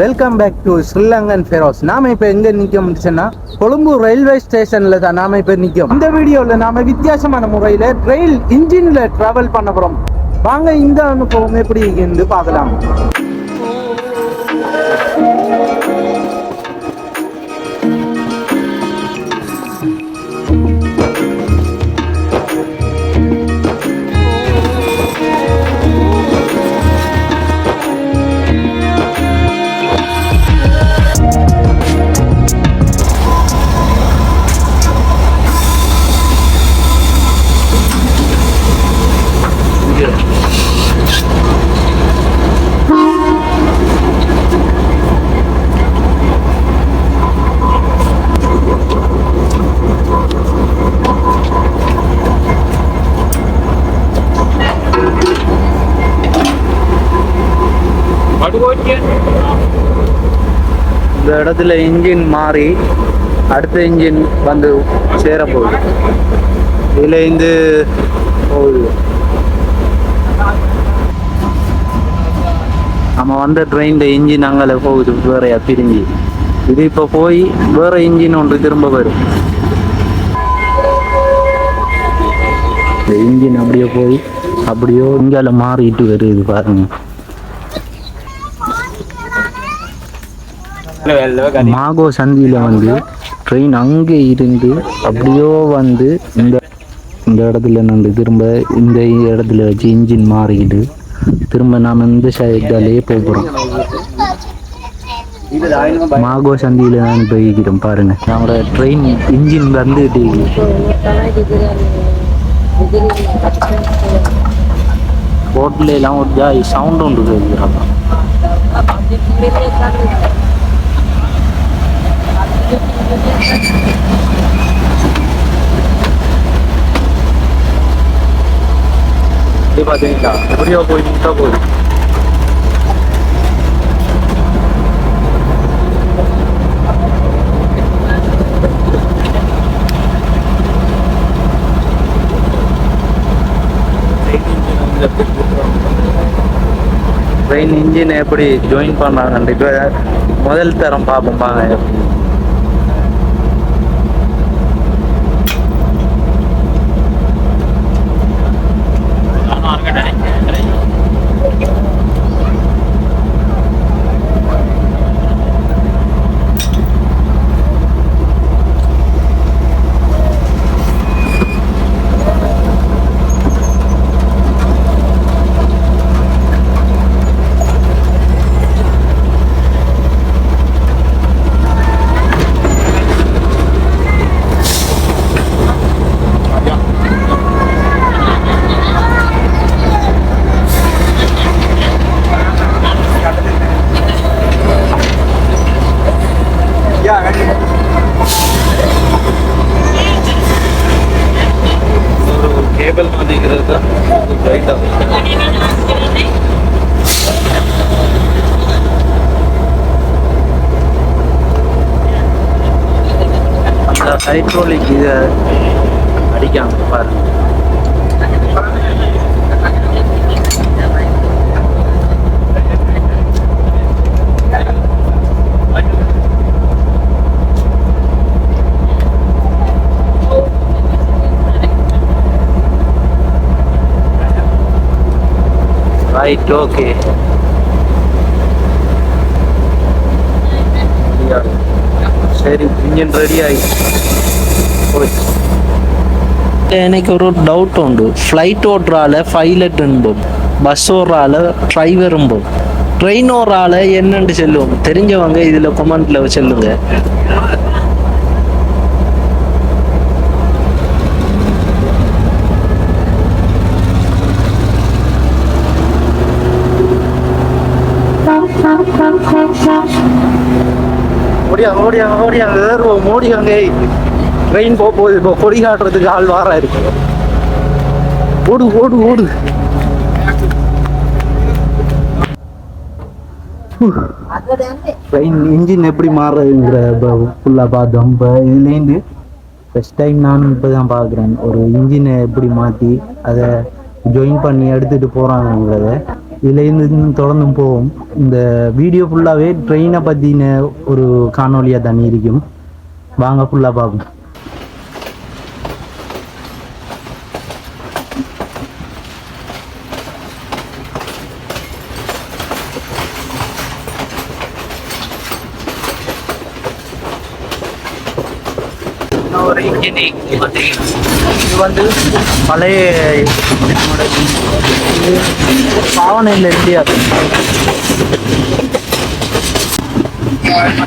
Welcome back to Sri Lankan Feroz நாம இப்ப எங்க நிக்க முடிச்சுன்னா கொழும்பு ரயில்வே ஸ்டேஷன்ல தான் நாம இப்ப நிக்கோம். இந்த வீடியோல நாம வித்தியாசமான முறையில ரயில் இன்ஜின்ல டிராவல் பண்ண போறோம். வாங்க இந்த அனுபவம் எப்படி இருந்து பார்க்கலாம். இடத்துல இன்ஜின் மாறி அடுத்த இன்ஜின் வந்து சேர போகுது இந்த போகுது. நம்ம வந்த ட்ரெயினில் இன்ஜின் அங்கே போகுது வேறையா பிரிஞ்சு. இது இப்போ போய் வேற இன்ஜின் ஒன்று திரும்ப வரும். இந்த இன்ஜின் அப்படியே போய் அப்படியோ இங்கால மாறிட்டு வருது பாருங்க. மாகோ சந்தியில் வந்து ட்ரெயின் அங்கே இருந்து அப்படியோ வந்து இந்த இந்த இடத்துல நான் திரும்ப இந்த இடத்துல வச்சு இன்ஜின் மாறிக்கிட்டு திரும்ப நாம் இந்த சைடாலேயே போகிறோம் மாகோ சந்தியில் தான் போய்க்கிறோம் பாருங்க. நம்மளோட ட்ரெயின் இன்ஜின் வந்துட்டு போட்ல எல்லாம் ஒரு ஜாய் சவுண்ட் உண்டு கேட்குறாங்க இது பார்த்தீங்களா எப்படியோ போய் முட்டை போகுது ட்ரெயின் இன்ஜினை எப்படி ஜாயின் பண்ணாங்கன்ட்டு இப்போ முதல் தரம் பார்ப்போம் பாங்க எப்படி ஒரு கேபிள் மாட்டிக்கிறது தான் ரைட்டாக அந்த ஹைட்ரோலிக் இதை அடிக்காங்க பாருங்க ரைட் ஓகே சரி இன்ஜின் ரெடி ஆகிடுச்சு எனக்கு ஒரு டவுட் உண்டு ஃப்ளைட் ஓடுறால பைலட் என்போம் பஸ் ஓடுறால டிரைவர் என்போம் ட்ரெயின் ஓடுறால என்னன்னு சொல்லுவோம் தெரிஞ்சவங்க இதுல கமெண்ட்ல சொல்லுங்க ஓடியாங்க ஓடியாங்க ஓடியாங்க ஏறுவோம் ஓடியாங்க. ட்ரெயின் போக போகுது இப்போ கொடி காட்டுறதுக்கு ஆள் வாரா இருக்கு. ஓடு ஓடு ஓடு. ட்ரெயின் இன்ஜின் எப்படி மாறுறதுங்கிற ஃபுல்லாக பார்த்தோம் இப்போ இதுலேருந்து ஃபஸ்ட் டைம் நான் இப்போ தான் பார்க்குறேன். ஒரு இன்ஜினை எப்படி மாற்றி அதை ஜாயின் பண்ணி எடுத்துகிட்டு போகிறாங்கங்கிறத இதுலேருந்து தொடர்ந்தும் போவோம் இந்த வீடியோ ஃபுல்லாகவே ட்ரெயினை பற்றின ஒரு காணொலியாக தண்ணி இருக்கும். வாங்க ஃபுல்லாக பார்ப்போம். ஒரு இன்ஜினியரிங் இது வந்து பழைய இது பாவனையில் இந்தியா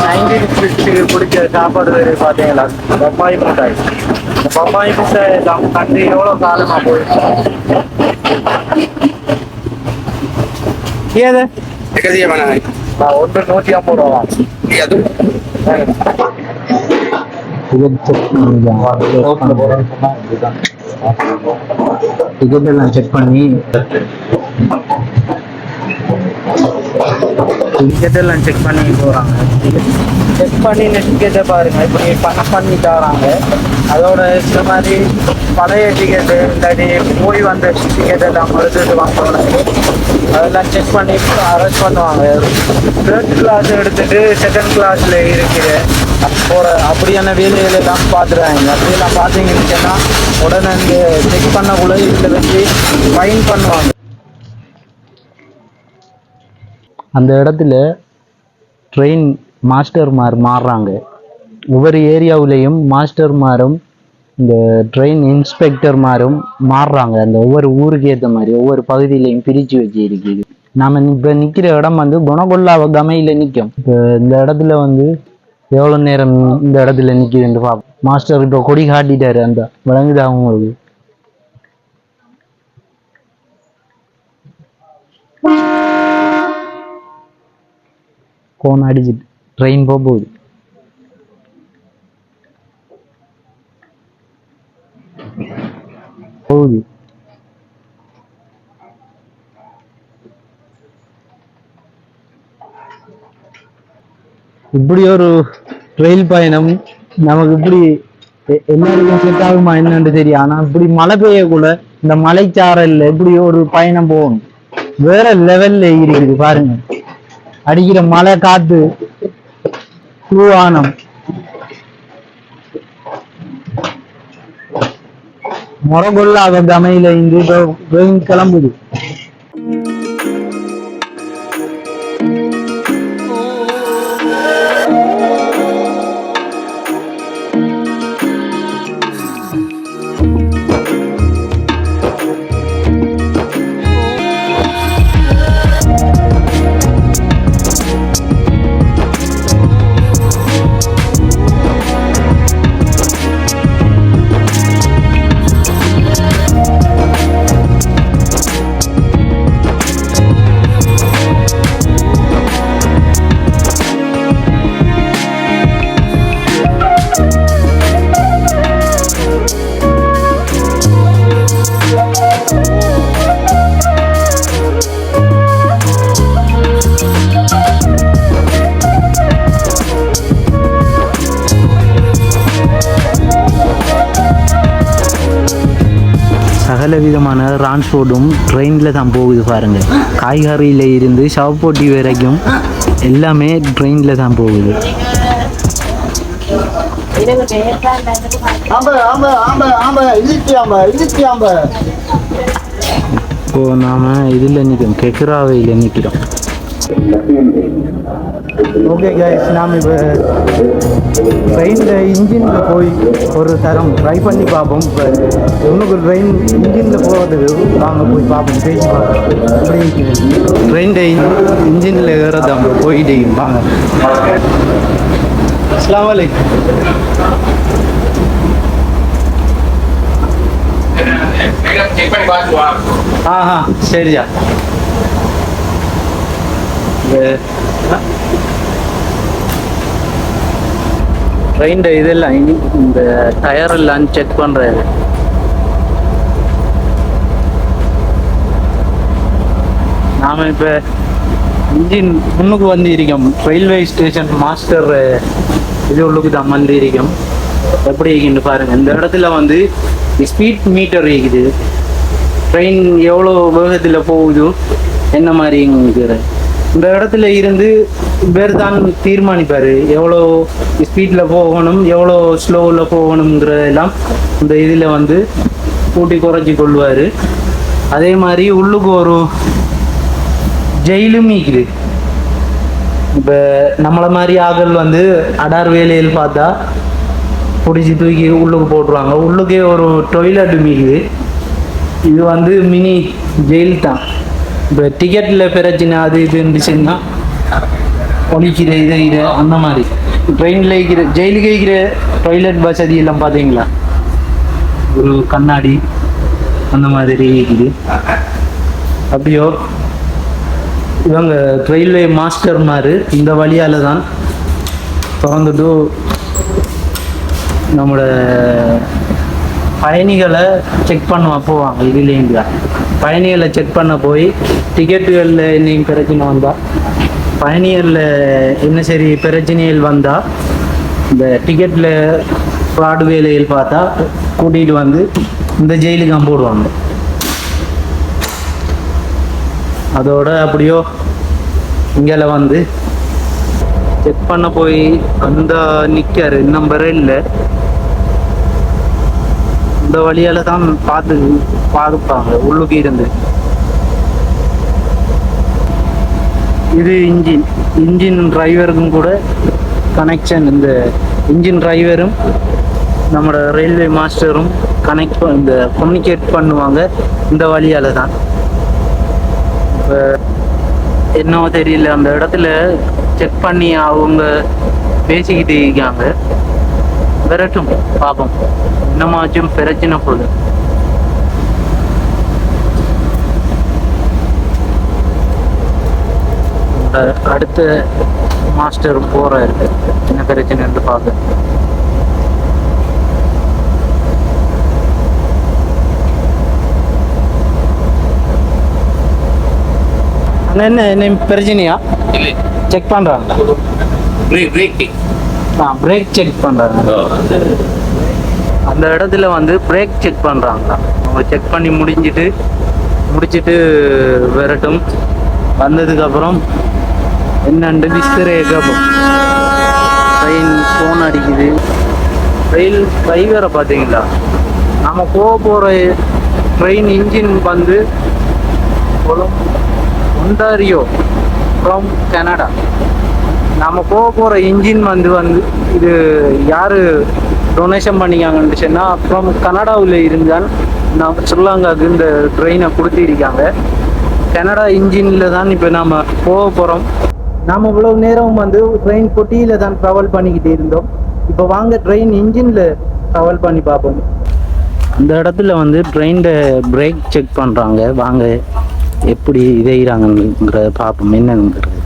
நைன்டீன் ஃபிஃப்டிக்கு பிடிச்ச சாப்பாடு வேறு பார்த்தீங்களா? பப்பாய் மிட்டாய். இந்த பப்பாய் மிட்டாய் நம்ம கண்டு எவ்வளோ காலமாக போயிடுச்சு? ஏது? ஒன்று நூற்றி ஐம்பது ரூபா. டிக்கெட் எல்லாம் செக் பண்ணி டிக்கெட் எல்லாம் செக் பண்ணி போகிறாங்க செக் பண்ணி டிக்கெட்டை பாருங்க. இப்படி பணம் பண்ணி தராங்க அதோட இந்த மாதிரி பழைய டிக்கெட்டு இல்லாட்டி போய் வந்த டிக்கெட் எல்லாம் மறுத்துட்டு வாங்கணும் அதெல்லாம் செக் பண்ணி அரெஸ்ட் பண்ணுவாங்க. தேர்ட் கிளாஸ் எடுத்துட்டு செகண்ட் கிளாஸ்ல இருக்குது போகிற அப்படியான வேலைகள் எல்லாம் பார்த்துருவாங்க அப்படியெல்லாம் பார்த்தீங்கன்னு உடனே இந்த செக் பண்ணக்குள்ள இதில் வச்சு ஃபைன் பண்ணுவாங்க. அந்த இடத்துல ட்ரெயின் மாஸ்டர்மார் மாறுறாங்க. ஒவ்வொரு ஏரியாவிலையும் மாஸ்டர்மாரும் இந்த ட்ரெயின் இன்ஸ்பெக்டர்மாரும் மாறுறாங்க. அந்த ஒவ்வொரு ஊருக்கு ஏற்ற மாதிரி ஒவ்வொரு பகுதியிலையும் பிரித்து வச்சு இருக்குது நாம இப்போ நிற்கிற இடம் வந்து குணகொல்லாவ கமையில் நிற்கும் இப்போ இந்த இடத்துல வந்து எவ்வளோ நேரம் இந்த இடத்துல நிற்கிதுன்னு பார்ப்போம் மாஸ்டர் இப்போ கொடி காட்டிட்டாரு அந்த விளங்குது அவங்களுக்கு கோன் அடிச்சிட்டு. ட்ரெயின் போக போகுது போகுது இப்படி ஒரு ரயில் பயணம் நமக்கு இப்படி எல்லாருக்கும் செட் ஆகுமா என்னன்னு தெரியும். ஆனா இப்படி மழை பெய்யக்குள்ள இந்த மலைச்சாரல்ல இப்படி ஒரு பயணம் போகணும். வேற லெவல்ல இருக்குது பாருங்க. அடிக்கிற மழை காத்து தூவானம் முறகொல்லாத கமையில இன்று கிளம்புது. சகல விதமான டிரான்ஸ்போர்ட்டும் ட்ரெயினில் தான் போகுது பாருங்க. காய்கறியில இருந்து சவப்போட்டி வரைக்கும் எல்லாமே ட்ரெயினில் தான் போகுது. இப்போ நாம இதில் நிற்கிறோம் கெக்ராவையில் நிற்கிறோம் ஓகே கைஸ் நாம் இப்போ ட்ரெயினில் இன்ஜினில் போய் ஒரு தரம் ட்ரை பண்ணி பார்ப்போம். இப்போ இன்னும் ட்ரெயின் இன்ஜினில் போகிறதுக்கு வாங்க போய் பார்ப்போம் பேசி பார்ப்போம். ட்ரெயின் இன்ஜினில் ஏறது அவங்க போயிட்டு வாங்க. அஸ்லாம் வலைக்கும் ஆ ஆ சரியா. ட்ரெயின் இதெல்லாம் இந்த டயர் எல்லாம் செக் பண்றது நாம இப்ப இன்ஜின் முன்னுக்கு வந்து இருக்கோம் ரயில்வே ஸ்டேஷன் மாஸ்டர் இது உள்ளுக்கு தான் வந்து இருக்கோம் எப்படி இருக்குன்னு பாருங்க. இந்த இடத்துல வந்து ஸ்பீட் மீட்டர் இருக்குது. ட்ரெயின் எவ்வளோ வேகத்தில் போகுது என்ன மாதிரிங்கிற இந்த இடத்துல இருந்து பேர் தான் தீர்மானிப்பார். எவ்வளோ ஸ்பீடில் போகணும் எவ்வளோ ஸ்லோவில் போகணுங்கிறதெல்லாம் இந்த இதில் வந்து கூட்டி குறைச்சி கொள்வார். அதே மாதிரி உள்ளுக்கு ஒரு ஜெயிலும் இருக்குது. இப்போ நம்மளை மாதிரி ஆகல் வந்து அடார் வேலையில் பார்த்தா பிடிச்சி தூக்கி உள்ளுக்கு போட்டுருவாங்க. உள்ளுக்கே ஒரு டொய்லெட் மீக்குது இது வந்து மினி ஜெயில் தான் இப்போ டிக்கெட்டில் பிரச்சனை அது இது இருந்துச்சுன்னா ஒழிக்கிற இதை இது அந்த மாதிரி. ட்ரெயினில் இருக்கிற ஜெயிலுக்கு இருக்கிற டாய்லெட் வசதி எல்லாம் பார்த்தீங்களா ஒரு கண்ணாடி அந்த மாதிரி இருக்குது. அப்படியோ இவங்க ரயில்வே மாஸ்டர் மாதிரி இந்த வழியால தான் திறந்துட்டு நம்மளோட பயணிகளை செக் பண்ண போவாங்க இதுலேருந்து பயணிகளை செக் பண்ண போய் டிக்கெட்டுகளில் என்னையும் பிரச்சனை வந்தால் பயணிகளில் என்ன சரி பிரச்சனைகள் வந்தால் இந்த டிக்கெட்டில் ஃப்ராடு வேலைகள் பார்த்தா கூட்டிகிட்டு வந்து இந்த ஜெயிலுக்கு போடுவாங்க. அதோட அப்படியோ இங்கே வந்து செக் பண்ண போய் அந்த நிற்காரு நம்பரே இல்லை. இந்த வழியால தான் பார்த்து பார்ப்பாங்க உள்ளுக்கு இருந்து. இது இன்ஜின் இன்ஜின் டிரைவருக்கும் கூட கனெக்ஷன் இந்த இன்ஜின் டிரைவரும் நம்மளோட ரயில்வே மாஸ்டரும் கனெக்ட் இந்த கம்யூனிகேட் பண்ணுவாங்க இந்த வழியால தான். இப்போ என்னவோ தெரியல அந்த இடத்துல செக் பண்ணி அவங்க பேசிக்கிட்டு இருக்காங்க. விரட்டும் பாப்போம் இன்னமாச்சும் பிரச்சனை அஹ் அடுத்த மாஸ்டர் போறாரு. என்ன பிரச்சனைன்னு பார்க்க அண்ணா, என்ன என்ன பிரச்சனையா? செக் பண்றாங்க பிரேக் பிரேக் செக் பண்றாங்க அந்த இடத்துல வந்து பிரேக் செக் பண்றாங்க. அவங்க செக் பண்ணி முடிஞ்சிட்டு முடிச்சிட்டு விரட்டும். வந்ததுக்கு அப்புறம் என்னண்டு விஸ்தரே கேட்போம். ட்ரெயின் ஃபோன் அடிக்குது. ரயில் டிரைவரை பார்த்தீங்களா? நம்ம போக போகிற ட்ரெயின் இன்ஜின் வந்து ஒன்டாரியோ ஃப்ரம் கனடா நம்ம போக போகிற இன்ஜின் வந்து வந்து இது யார் டொனேஷன் பண்ணிக்காங்கன்னு சொன்னால் அப்புறம் கனடாவில் இருந்தால் நம்ம ஸ்ரீலங்காவுக்கு இந்த ட்ரெயினை கொடுத்திருக்காங்க. கனடா இன்ஜினில் தான் இப்போ நம்ம போக போகிறோம் நாம் இவ்வளவு நேரம் வந்து ட்ரெயின் பொட்டியில் தான் ட்ராவல் பண்ணிக்கிட்டு இருந்தோம். இப்போ வாங்க ட்ரெயின் இன்ஜினில் ட்ராவல் பண்ணி பார்ப்போம். அந்த இடத்துல வந்து ட்ரெயினில் பிரேக் செக் பண்ணுறாங்க வாங்க எப்படி இதைகிறாங்கங்கிறத பார்ப்போம். என்னங்கிறது.